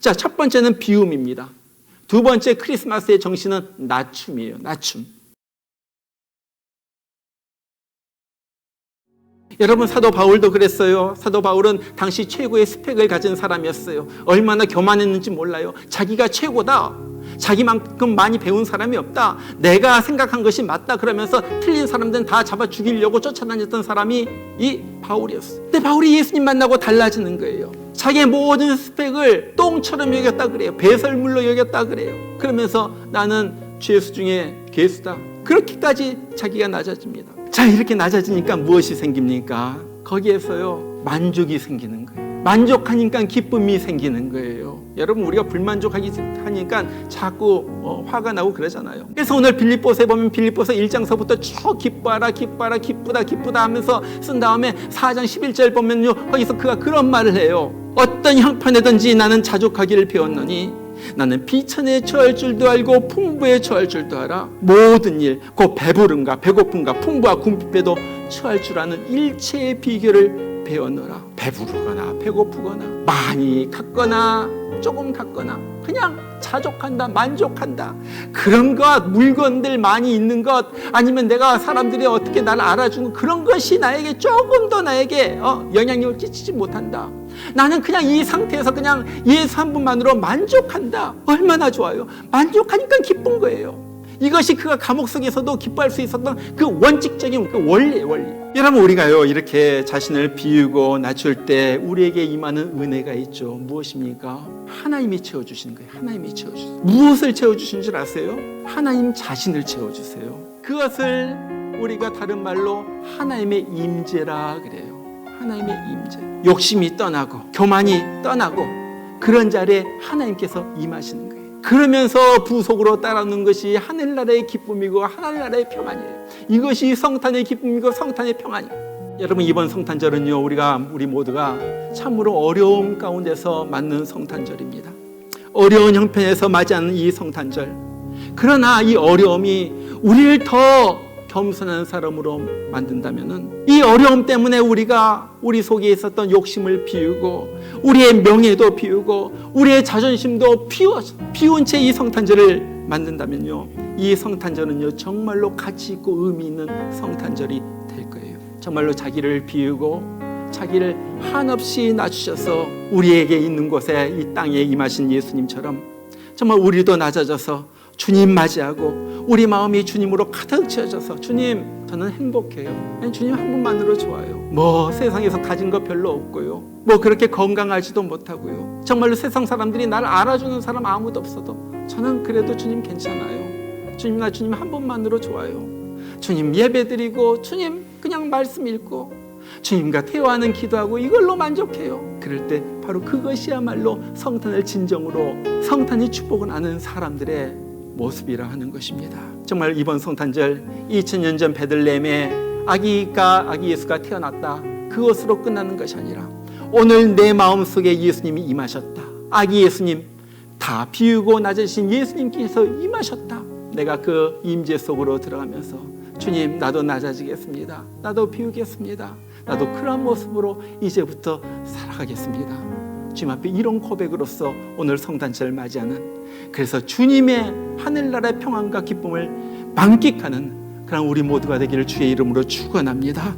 자, 첫 번째는 비움입니다. 두 번째 크리스마스의 정신은 낮춤이에요. 낮춤. 여러분 사도 바울도 그랬어요. 사도 바울은 당시 최고의 스펙을 가진 사람이었어요. 얼마나 교만했는지 몰라요. 자기가 최고다. 자기만큼 많이 배운 사람이 없다. 내가 생각한 것이 맞다. 그러면서 틀린 사람들은 다 잡아 죽이려고 쫓아다녔던 사람이 이 바울이었어요. 근데 바울이 예수님 만나고 달라지는 거예요. 자기의 모든 스펙을 똥처럼 여겼다 그래요. 배설물로 여겼다 그래요. 그러면서 나는 죄수 중에 괴수다. 그렇게까지 자기가 낮아집니다. 자, 이렇게 낮아지니까 무엇이 생깁니까? 거기에서요, 만족이 생기는 거예요. 만족하니까 기쁨이 생기는 거예요. 여러분, 우리가 불만족하기 하니까 자꾸 어, 화가 나고 그러잖아요. 그래서 오늘 빌립보서에 보면 빌립보서 1장서부터 쭉 기뻐하라, 기뻐하라, 기쁘다, 기쁘다 하면서 쓴 다음에 4장 11절 보면요, 거기서 그가 그런 말을 해요. 어떤 형편에든지 나는 자족하기를 배웠노니 나는 비천에 처할 줄도 알고 풍부에 처할 줄도 알아. 모든 일, 곧 배부름과 배고픔과 풍부와 궁핍에도 처할 줄 아는 일체의 비결을 배웠노라. 배부르거나 배고프거나 많이 갖거나 조금 갖거나 그냥 자족한다, 만족한다. 그런 것, 물건들 많이 있는 것, 아니면 내가 사람들이 어떻게 나를 알아주는 그런 것이 나에게 조금 더 나에게 어, 영향력을 끼치지 못한다. 나는 그냥 이 상태에서 그냥 예수 한 분만으로 만족한다. 얼마나 좋아요. 만족하니까 기쁜 거예요. 이것이 그가 감옥 속에서도 기뻐할 수 있었던 그 원칙적인 그 원리예요, 원리. 여러분 우리가요 이렇게 자신을 비우고 낮출 때 우리에게 임하는 은혜가 있죠. 무엇입니까? 하나님이 채워주시는 거예요. 하나님이 채워주세요. 무엇을 채워주신 줄 아세요? 하나님 자신을 채워주세요. 그것을 우리가 다른 말로 하나님의 임재라 그래요. 하나님의 임재. 욕심이 떠나고 교만이 떠나고 그런 자리에 하나님께서 임하시는 거예요. 그러면서 부속으로 따라오는 것이 하늘나라의 기쁨이고 하늘나라의 평안이에요. 이것이 성탄의 기쁨이고 성탄의 평안이에요. 여러분 이번 성탄절은요 우리가 우리 모두가 참으로 어려움 가운데서 맞는 성탄절입니다. 어려운 형편에서 맞이하는 이 성탄절. 그러나 이 어려움이 우리를 더 겸손한 사람으로 만든다면은 이 어려움 때문에 우리가 우리 속에 있었던 욕심을 비우고 우리의 명예도 비우고 우리의 자존심도 비워 비운 채 이 성탄절을 만든다면요 이 성탄절은요 정말로 가치 있고 의미 있는 성탄절이 될 거예요. 정말로 자기를 비우고 자기를 한없이 낮추셔서 우리에게 있는 곳에 이 땅에 임하신 예수님처럼 정말 우리도 낮아져서 주님 맞이하고 우리 마음이 주님으로 가득 채워져서 주님 저는 행복해요. 주님 한 분만으로 좋아요. 뭐 세상에서 가진 거 별로 없고요. 뭐 그렇게 건강하지도 못하고요. 정말로 세상 사람들이 나를 알아주는 사람 아무도 없어도 저는 그래도 주님 괜찮아요. 주님 나 주님 한 분만으로 좋아요. 주님 예배드리고 주님 그냥 말씀 읽고 주님과 대화하는 기도하고 이걸로 만족해요. 그럴 때 바로 그것이야말로 성탄을 진정으로 성탄이 축복을 아는 사람들의 모습이라 하는 것입니다. 정말 이번 성탄절 2000년 전 베들레헴에 아기가 아기 예수가 태어났다. 그것으로 끝나는 것이 아니라 오늘 내 마음 속에 예수님이 임하셨다. 아기 예수님 다 비우고 낮으신 예수님께서 임하셨다. 내가 그 임재 속으로 들어가면서 주님 나도 낮아지겠습니다. 나도 비우겠습니다. 나도 그런 모습으로 이제부터 살아가겠습니다. 주님 앞에 이런 고백으로서 오늘 성탄절을 맞이하는 그래서 주님의 하늘나라의 평안과 기쁨을 만끽하는 그런 우리 모두가 되기를 주의 이름으로 축원합니다.